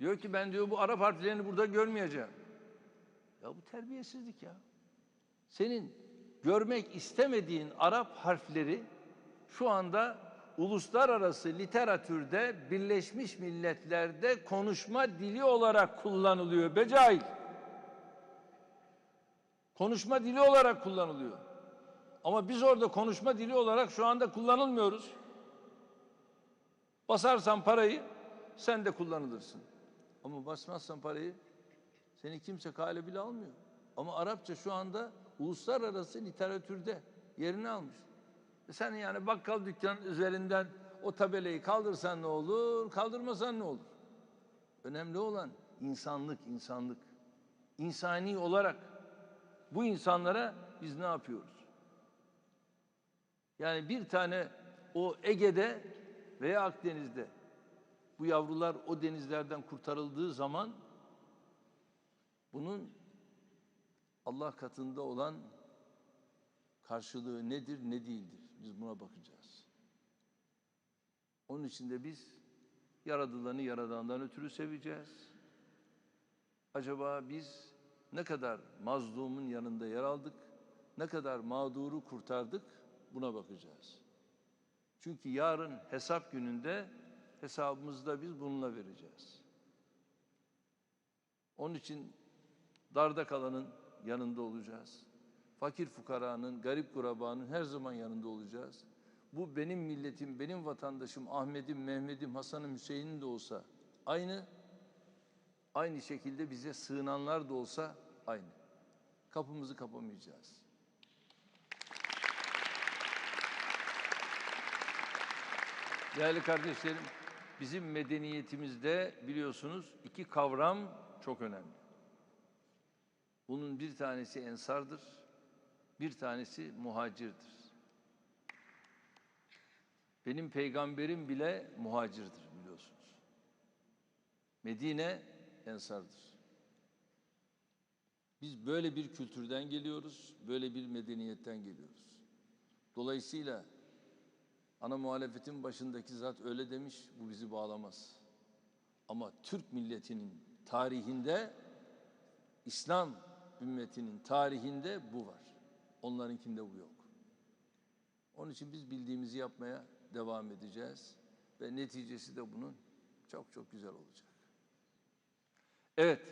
Diyor ki ben diyor bu Arap harflerini burada görmeyeceğim. Ya bu terbiyesizlik ya. Senin görmek istemediğin Arap harfleri şu anda uluslararası literatürde Birleşmiş Milletler'de konuşma dili olarak kullanılıyor be cahil. Konuşma dili olarak kullanılıyor. Ama biz orada konuşma dili olarak şu anda kullanılmıyoruz. Basarsan parayı sen de kullanılırsın. Ama basmazsan parayı seni kimse kale bile almıyor. Ama Arapça şu anda uluslararası literatürde yerini almış. E sen yani bakkal dükkan üzerinden o tabelayı kaldırsan ne olur, kaldırmasan ne olur? Önemli olan insanlık, insanlık. İnsani olarak bu insanlara biz ne yapıyoruz? Yani bir tane o Ege'de veya Akdeniz'de bu yavrular o denizlerden kurtarıldığı zaman bunun Allah katında olan karşılığı nedir ne değildir biz buna bakacağız. Onun için de biz yaradılanı yaradandan ötürü seveceğiz. Acaba biz ne kadar mazlumun yanında yer aldık, ne kadar mağduru kurtardık buna bakacağız. Çünkü yarın hesap gününde hesabımızı da biz bununla vereceğiz. Onun için darda kalanın yanında olacağız. Fakir fukaranın, garip kurabanın her zaman yanında olacağız. Bu benim milletim, benim vatandaşım Ahmet'im, Mehmet'im, Hasan'ım, Hüseyin'im de olsa aynı. Aynı şekilde bize sığınanlar da olsa aynı. Kapımızı kapamayacağız. Değerli kardeşlerim, bizim medeniyetimizde biliyorsunuz iki kavram çok önemli. Bunun bir tanesi ensardır, bir tanesi muhacirdir. Benim peygamberim bile muhacirdir biliyorsunuz. Medine ensardır. Biz böyle bir kültürden geliyoruz, böyle bir medeniyetten geliyoruz. Dolayısıyla ana muhalefetin başındaki zat öyle demiş, bu bizi bağlamaz. Ama Türk milletinin tarihinde, İslam ümmetinin tarihinde bu var. Onlarınkinde bu yok. Onun için biz bildiğimizi yapmaya devam edeceğiz ve neticesi de bunun çok çok güzel olacak. Evet,